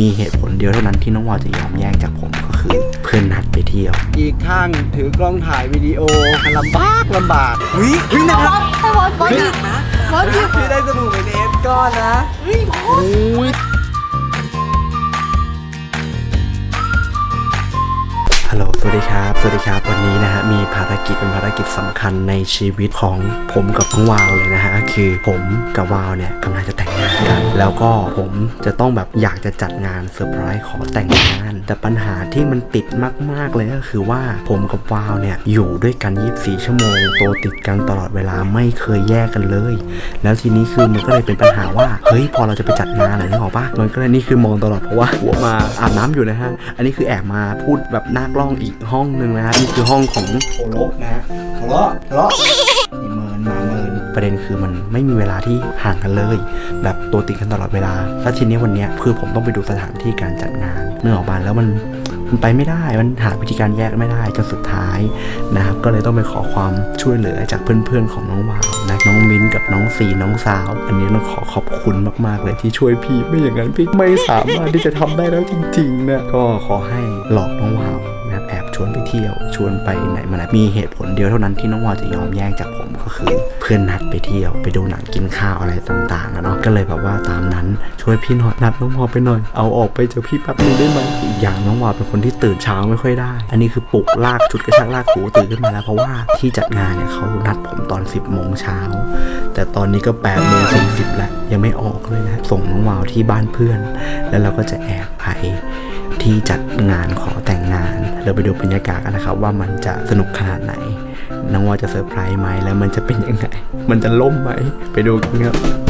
มีเหตุผลเดียวเท่านั้นที่น้องวาวจะยอมแยกจากผมก็คือ เพื่อนนัดไปเที่ยว อีกข้างถือกล้องถ่ายวิดีโอมันลำบากลำบากวิวินะครับให้บอสบอสหยุดนะบอสหยุดพี่ได้สบู่เป็นเอฟก้อนนะโอ้ยฮัลโหล สวัสดีครับ สวัสดีครับ วันนี้นะฮะ มีภารกิจเป็นภารกิจสำคัญในชีวิตของผมกับน้องวาวเลยนะฮะ คือผมกับวาวเนี่ยกำลังจะแต่งงานกัน แล้วก็ผมจะต้องแบบอยากจะจัดงานเซอร์ไพรส์ขอแต่งงาน แต่ปัญหาที่มันติดมาก ๆ เลยก็คือว่าผมกับวาวเนี่ยอยู่ด้วยกัน 24 ชั่วโมง โตติดกันตลอดเวลาไม่เคยแยกกันเลย แล้วทีนี้คือมันก็เลยเป็นปัญหาว่า เฮ้ย พอเราจะไปจัดงานอะไรนึกออกปะมันก็เลยนี่คือมองตลอดเพราะว่าหัวมาอาบน้ำอยู่นะฮะ อันนี้คือแอบมาพูดแบบหน้ากล้องอีกห้องหนึ่งนะฮะนี่คือห้องของโอโลกนะฮะทะเลาะทะเลาะนี่เมินมาเมินประเด็นคือมันไม่มีเวลาที่ห่างกันเลย แบบตัวติดกันตลอดเวลาแล้วทีนี้วันเนี้ยคือผมต้องไปดูสถานที่การจัดงานเมื่อออกมาแล้วมันมันไปไม่ได้มันหาวิธีการแยกไม่ได้จนสุดท้ายนะครับก็เลยต้องไปขอความช่วยเหลือจากเพื่อนๆของน้องวาวนะน้องมิ้นกับน้องซีน้องสาว อันนี้ต้องขอขอบคุณมากๆเลยที่ช่วยพี่ไม่อย่างนั้นพี่ไม่สามารถที่จะทำได้แล้วจริงๆนะก็ขอให้หลอกน้องวาว ที่ยวชวนไปไหนมาไหนมีเหตุผลเดียวเท่านั้นที่น้องวาวจะยอมแยกจากผมก็คือ เพื่อนนัดไปเที่ยวไปดูหนังกินข้าวอะไรต่างๆอะเนาะก็เลยแบบว่าตามนั้นช่วยพี่หน่อยนัดน้องวาวไปหน่อยเอาออกไปเจอพี่แป๊บนึงได้ไหมอีกอย่างน้องวาวเป็นคนที่ตื่นเช้าไม่ค่อยได้ อันนี้คือปลุกลากชุดกระชากลากถูตื่นขึ้นมาแล้วเพราะว่าที่จัดงานเนี่ยเขานัดผมตอน 10โมงเช้าแต่ตอนนี้ก็8โมง40แล้วยังไม่ออกเลยนะส่งน้องวาวที่บ้านเพื่อน แล้วเราก็จะแอบไป ที่จัดงานขอแต่งงาน เราไปดูบรรยากาศกันนะครับว่ามันจะสนุกขนาดไหนน้องว่าจะเซอร์ไพรส์ไหมแล้วมันจะเป็นยังไง มันจะล่มไหมไปดูกันครับ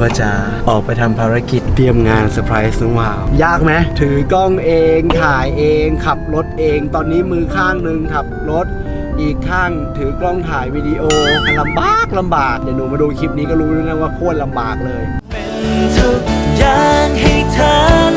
ก็จะออกไปทำภารกิจเตรียมงานเซอร์ไพรส์น้องวาวยากไหมถือกล้องเองถ่ายเองขับรถเอง ตอนนี้มือข้างหนึ่งขับรถอีกข้างถือกล้องถ่ายวิดีโอลำบากลำบาก เดี๋ยวหนูมาดูคลิปนี้ก็รู้แล้วนะว่าโคตรลำบากเลยทุกอย่างให้เธอ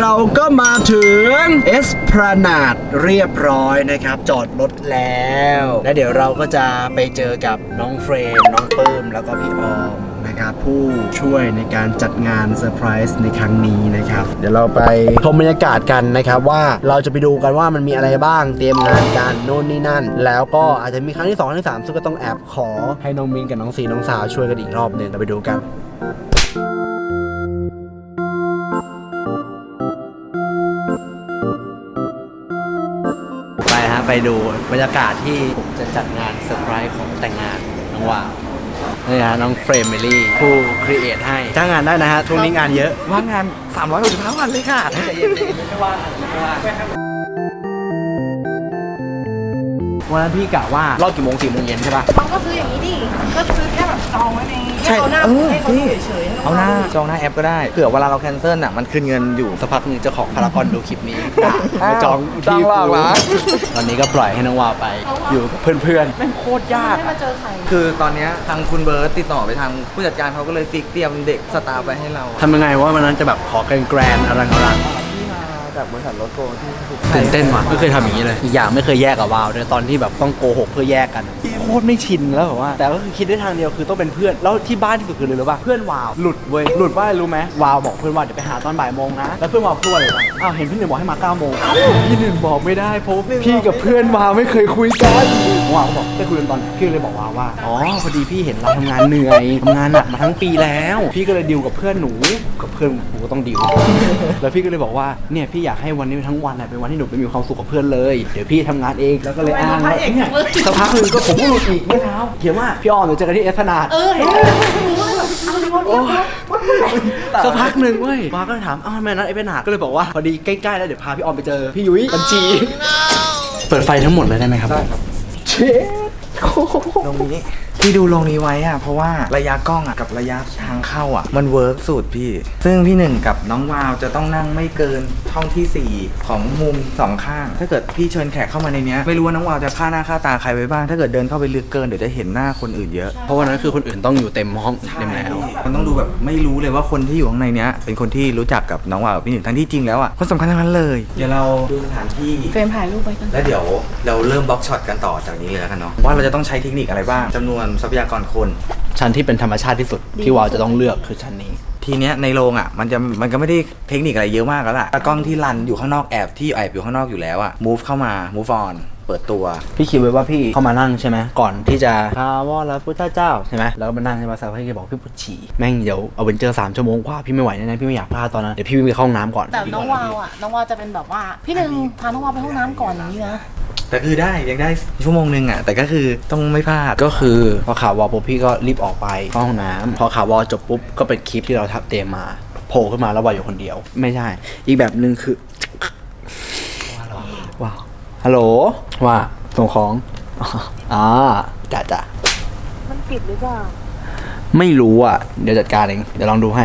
เราก็มาถึงเอสพรานาดเรียบร้อยนะครับ จอดรถแล้ว และเดี๋ยวเราก็จะไปเจอกับน้องเฟรม น้องปื้ม แล้วก็พี่ออมนะครับผู้ช่วยในการจัดงานเซอร์ไพรส์ในครั้งนี้นะครับ เดี๋ยวเราไปชมบรรยากาศกันนะครับว่าเราจะไปดูกันว่ามันมีอะไรบ้างเตรียมงานกันโน่นนี่นั่น แล้วก็อาจจะมีครั้งที่สองครั้งที่สามซึ่งก็ต้องแอบขอให้น้องมินกับน้องซีน้องสาวช่วยกันอีกรอบหนึ่งเราไปดูกัน ไปฮะไปดูบรรยากาศที่ผมจะจัดงานเซอร์ไพรส์ของแต่งงานน้องวาวนี่ฮะน้องเฟรมเมลี่ผู้ครีเอทให้จ้างงานได้นะฮะช่วงนี้งานเยอะว่างงาน 365 วันเลยค่ะใจเย็นๆไม่ว่างไม่ว่างวันนั้นพี่กะว่ารอบกี่โมงสี่โมงเย็นใช่ปะเขาก็ซื้ออย่างนี้ดิ ก็ซื้อแค่แบบจองไว้ในใช่ให้เขาหน้าเออให้เขา พี่ดูเฉยๆให้เอาหน้าจองหน้าแอปก็ได้เผื่อเวลาเราแคนเซิลอะมันคืนเงินอยู่สักพักหนึงเจ้าของพารากอนดูคลิปนี้มาจองจ้างหลอกเหรอ ตอนนี้ก็ปล่อยให้น้องวาวไป อยู่กับเพื่อนๆแม่งโคตรยากให้มาเจอใคร คือตอนเนี้ยทางคุณเบิร์ตติดต่อไปทางผู้จัดการเขาก็เลยฟิกเตรียมเด็กสตาฟไปให้เราทำยังไงว่าวันนั้นจะแบบขอแกรนแกรนๆอลังอลังจากบริษัทรถโกที่ ตื่นเต้นว่ะไม่เคยทำอย่างนี้เลยอีกอย่างไม่เคยแยกกับวาวด้วยตอนที่แบบต้องโกหกเพื่อแยกกันโค ตรไม่ชินแล้วแบบว่า แต่ก็คือคิดได้ทางเดียวคือต้องเป็นเพื่อน แล้วที่บ้านที่สุดคือเลยรู้ป่ะเพื่อนวาวหลุดเว้ยหลุดว่าอะไรรู้ไหมวาวบอกเพื่อนว่าเดี๋ยวไปหาตอนบ่ายโมงนะ แล้วเพื่อนวาวพูดว่าอะไรป่ะอ้าวเห็นพี่หนึ่งบอกให้มาเก้าโมงอ้าวพี่หนึ่งบอกไม่ได้เพราะว่าพี่กับเพื่อนวาวไม่เคยคุยกันวาวก็บอกได้คุยกันตอนไหนพี่เลยบอกวาวว่าอ๋อพอดีพี่เห็นเราทำงานเหนื่อยทำงานหนักมาทั้งปีแล้ว พี่ก็เลยดิวกับเพื่อนหนูกับเพื่อนหนูก็ต้องดิวแล้วพี่ก็เลยบอกว่าเนี่ยพี่อยากให้วันนี้ทั้งวันน่ะเป็นวันที่หนูไปมีความสุขกับเพื่อนเลยเดี๋ยวพี่ทำงานเองแล้วก็เลยอ้างว่าเนี่ยสักพักหนึ่งก็ผมก็หลุดอีกเมื่อเช้าเขียนว่าพี่ออมเดี๋ยวเจอกันที่เอสพนาด เออเห็นไหมรู้ว่าแบบเอาดิวันนี้สักพักหนึ่งเว้ยมาก็เลยถาม อ้าวทำไมนัดเอสพนาดก็เลยบอกว่า พอดีใกล้ๆแล้วเดี๋ยวพาพี่ออมไปเจอ พี่ยุ้ยบัญชี เปิดไฟทั้งหมดเลยได้ไหมครับได้ครับ เชฟตรงนี้ ที่ดูลงนี้ไว้อะเพราะว่าระยะกล้องอะกับระยะทางเข้าอะมันเวิร์กสุดพี่ ซึ่งพี่หนึ่งกับน้องวาวจะต้องนั่งไม่เกินช่องที่ 4 ของมุมสองข้าง ถ้าเกิดพี่เชิญแขกเข้ามาในเนี้ยไม่รู้ว่าน้องวาวจะฆ่าหน้าฆ่าตาใครไว้บ้าง ถ้าเกิดเดินเข้าไปลึกเกินเดี๋ยวจะเห็นหน้าคนอื่นเยอะ เพราะวันนั้นคือคนอื่นต้องอยู่เต็มห้องเต็มแล้วมันต้องดูแบบไม่รู้เลยว่าคนที่อยู่ข้างในเนี้ยเป็นคนที่รู้จักกับน้องวาวกับพี่หนึ่งทั้งที่จริงแล้วอะคนสำคัญทั้งนั้นเลย เดี๋ยวเราดูสถานที่ เฟรมถ่ายรูปไปกันแล้วเดี๋ยวเราเริ่มบล็อกช็อตกันต่อจากนี้เลยแล้วกันเนาะว่าเราจะต้องใช้เทคนิคอะไรบ้างจำนวนทรัพยากรคน ชั้นที่เป็นธรรมชาติที่สุดที่วาวจะต้องเลือกคือชั้นนี้ ทีเนี้ยในโรงอะมันจะมันก็ไม่ได้เทคนิคอะไรเยอะมากแล้วล่ะตากล้องที่รันอยู่ข้างนอกแอบที่แอบอยู่ข้างนอกอยู่แล้วอะ move เข้ามา move on เปิดตัว พี่คิดไว้ว่าพี่เข้ามานั่งใช่ไหมก่อนที่จะคาวอลพุทธเจ้าใช่ไหมแล้วก็มานั่งใช่ไหมสักพักพี่บอกพี่ปวดฉี่แม่งเดี๋ยวเอาเวนเจอร์สามชั่วโมงกว่าพี่ไม่ไหวแน่ๆพี่ไม่อยากพลาดตอนนั้นเดี๋ยวพี่วิ่งไปเข้าห้องน้ำก่อน แต่น้องวาวอะน้องวาวจะเป็นแบบว่าพี่หนึ่งพาน้องวาวไปห้องน้ำก่อนอย่างนี้นะ แต่คือได้ยังได้ชั่วโมงหนึ่งอะแต่ก็คือต้องไม่พลาดก็คือพอข่าววอลปุ๊บพี่ก็รีบออกไปเข้าห้องน้ำพอข่าววอลจบปุ๊บก็เป็นคลิปที่เราทับเตรียมมาโผล่ขึ้นมาแล้ววอลอยู่คนเดียว ไม่ใช่ อีกแบบหนึ่งคือว้าว ฮัลโหล ว่าส่งของอ๋อจ้ะจ้ะมันปิดหรือเปล่า ไม่รู้อะ เดี๋ยวจัดการเอง เดี๋ยวลองดูให้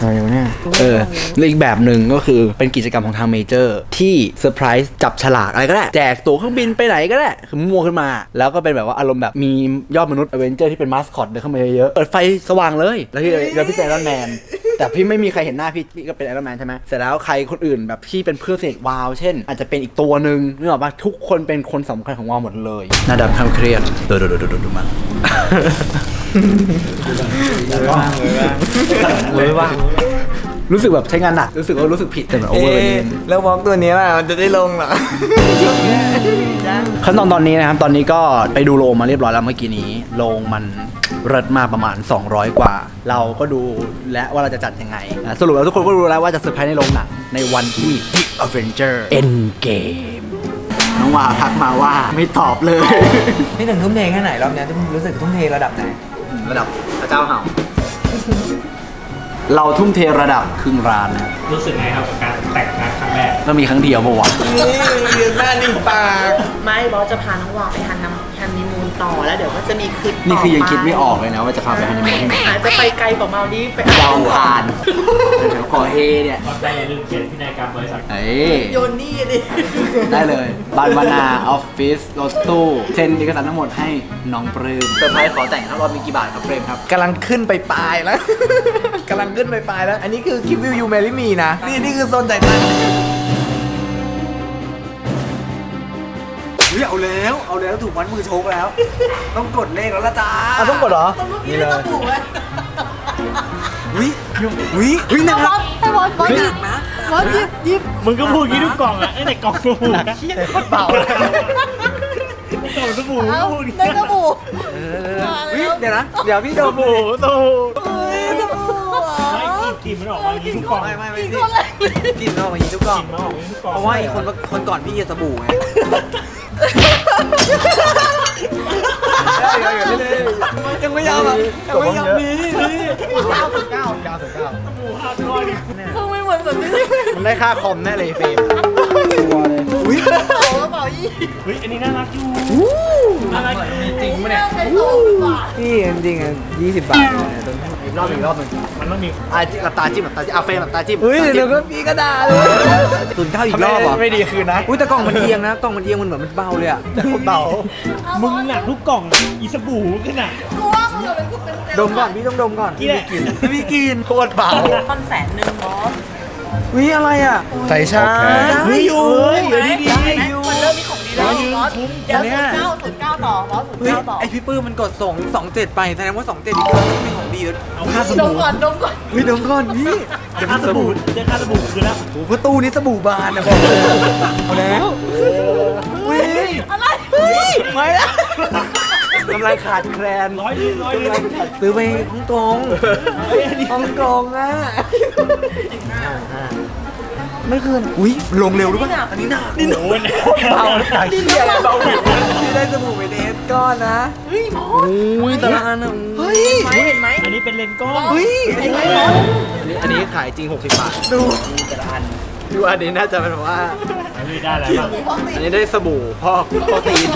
อะไรวะเนี่ย เออแล้วอีกแบบหนึ่งก็คือเป็นกิจกรรมของทางเมเจอร์ ที่เซอร์ไพรส์จับฉลากอะไรก็ได้ แจกตั๋วเครื่องบินไปไหนก็ได้ คือมั่วขึ้นมา แล้วก็เป็นแบบว่าอารมณ์แบบมียอดมนุษย์อเวนเจอร์ที่เป็นมาสคอตเดินเข้ามาเยอะๆเปิดไฟสว่างเลย แล้วพี่แล้วพี่เป็นไอรอนแมน แต่พี่ไม่มีใครเห็นหน้าพี่พี่ก็เป็นไอรอนแมนใช่ไหมเสร็จแล้วใครคนอื่นแบบพี่เป็นเพื่อนสนิทวาวเช่น อาจจะเป็นอีกตัวหนึ่งนึกออกปะทุกคนเป็นคนสำคัญของวาวหมดเลยหน้าดำทำเครียดดูดูดูดูดูดูมันเลยว่ารู้สึกแบบใช้งานหนักรู้สึกว่ารู้สึกผิดแต่แบบโอเวอร์นิดนึงแล้ววอล์กตัวนี้ล่ะมันจะได้ลงเหรอ ขั้นตอนตอนนี้นะครับตอนนี้ก็ไปดูโรงมาเรียบร้อยแล้วเมื่อกี้นี้โรงมัน เริดมากประมาณ 200 กว่า เราก็ดูและว่าเราจะจัดยังไงอะสรุปแล้วทุกคนก็รู้แล้วว่าจะเซอร์ไพรส์ในโรงหนังในวันที่ The Avenger Endgame น้องวาวทักมาว่าไม่ตอบเลยพี่หนึ่งทุ่มเทแค่ไหนรอบเนี้ยรู้สึกทุ่มเทระดับไหน ระดับพระเจ้าเห่า เราทุ่มเทระดับครึ่งร้านนะครับรู้สึกไงครับกับการแต่งงานครั้งแรก ก็มีครั้งเดียวเมื่อวาน นี่ยืนหน้านิ่งปาก ไม่บอสจะพาน้องวาวไปฮันนัม ฮันนีมูนต่อแล้วเดี๋ยวก็จะมีคลิปต่นี่คือยังคิดไม่ออกปเลยนะว่าจะพาไปฮันนีมูนที่ไหนอาจจะไปไกลกว่ามาดีฟไปดาวอังคารเดี๋ยวขอเฮเนี่ยก่อนไปอย่าลืมเขียนพินัยกรรมบริษัทเอ้ยโยนนี่ดิได้เลยบานวนาออฟฟิศรถตู้เซ็นเอกสารทั้งหมดให้น้องปลื้มเซอร์ไพรส์ขอแต่งครับรอบมีกี่บาทครับเฟรมครับกำลังขึ้นไปปลายแล้ว กำลังขึ้นไปปลายแล้ว อันนี้คือคิววิวยูแมรี่มีนะ นี่นี่คือโซนจ่ายตังค์ ฮ้ยเอาแล้วเอาแล้วถูกมัดมือโชกแล้ว ต้องกดเลขแล้วละจ้าอะต้องกดเหรอนี่เลยถูกไหมวิวิวินะบอสให้บอสบอสหยิบบอสหยิบหยิบมึงก็พูดอย่างนี้ทุกกล่องอะไอ้แต่กล่องสบู่นะเปล่ากล่องสบู่เอาพูดอย่างได้นี้กระบูวิเดี๋ยวนะเดี๋ยวพี่สโดมบู่สบู่กระบูไม่กลิ่นมันออกมาอย่างนี้ทุกกล่องไม่ไม่ไม่กินพี่คนแรกกินออกมาอย่างนี้ทุกกล่องกลิ่นมันออกมาอย่างนี้ทุกกล่องเพราะว่าอีกคนคนก่อนพี่จะสบู่ไง ยังไม่ยอมอะยังไม่ยอมมีเก้าสิบเก้าเก้าสิบเก้าสบู่ห้าก้อนมึงไม่เหมือนแบบนี้มันได้ค่าคอมแน่เลยเฟรมอุ้ยกกระเป๋ายี่เฮ้ยอันนี้น่ารักอยู่น่ารักจริงปะเนี่ยที่จริงอะยี่สิบบาทเนี่ยต้นอีกรอบหนึ่งรอบหนึ่งมันต้องมีอะหลับตาจิ้มหลับตาจิ้มอะเฟรมหลับตาจิ้มเฮ้ยเดี๋ยวก็พี่ก็ด่าเลย ศูนย์เก้าอีกรอบเหรอไม่ดีคืนนะอุ้ยแต่กล่องมันเอียงนะกล่องมันเอียงมันเหมือนมันเบาเลยอะคนเบามึงหนักทุกกล่องอีสบู่ขนาดกูว่ามึงอะเป็นเป็นดมก่อนพี่ต้องดมก่อนกี่แหละพี่กินโคตรเบาคอนแสนหนึ่งบอสวิอะไรอะใส่ชาเฮ้ยอยู่เดี๋ยวดีๆมันเริ่มมีของดี แล้วบอสเดี๋ยวศูนย์เก้าศูนย์เก้าต่อบอสศูนย์เฮ้ยเก้าต่อไอพี่ปื้มมันกดส่งสองเจ็ดไปแสดงว่าสองเจ็ดอีกเครื่องไม่ของดีแล้วเอาค่าสดมบู่ก่อนดมก่อนเฮ้ยดมก่อนพี่เดี๋ยวค่าสบู่เดี๋ยวค่าสบู่คือแล้วโอ้โหประตูนี้สบู่บานนะบอกเลยเอาแล้วเฮ้ยอะไรเฮ้ยไม่ละกำลังขาดแคลนร้อยเลยร้อยเลยซื้อไปฮ่องกงฮ่องกงอะ ไม่ขึ้น อุ้ยลงเร็วหรือเปล่าอันนี้หนักนี่หนักเบาตายเสียเบาหวิวที่ได้สบู่ไปเดทก้อนนะเฮ้ยโอ้ยตารางนะเฮ้ยเห็นไหมอันนี้เป็นเลนก้อนเฮ้ยอันนี้ขายจริง 60 บาท ดูต่ละอันดูอันนี้น่าจะเป็นว่าอันนี้ได้แล้วอันนี้ได้สบู่พอกโปรตีน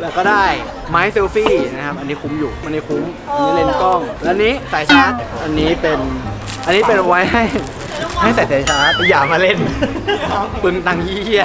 แล้วก็ได้ไม้เซลฟี่นะครับ อันนี้คุ้มอยู่ อันนี้คุ้ม อันนี้เลนกล้อง แล้วนี้สายชาร์จ อันนี้เป็น อันนี้เป็นไว้ให้ ให้ใส่ใจช้าร์จอย่ามาเล่น ปืนตังเยี่ย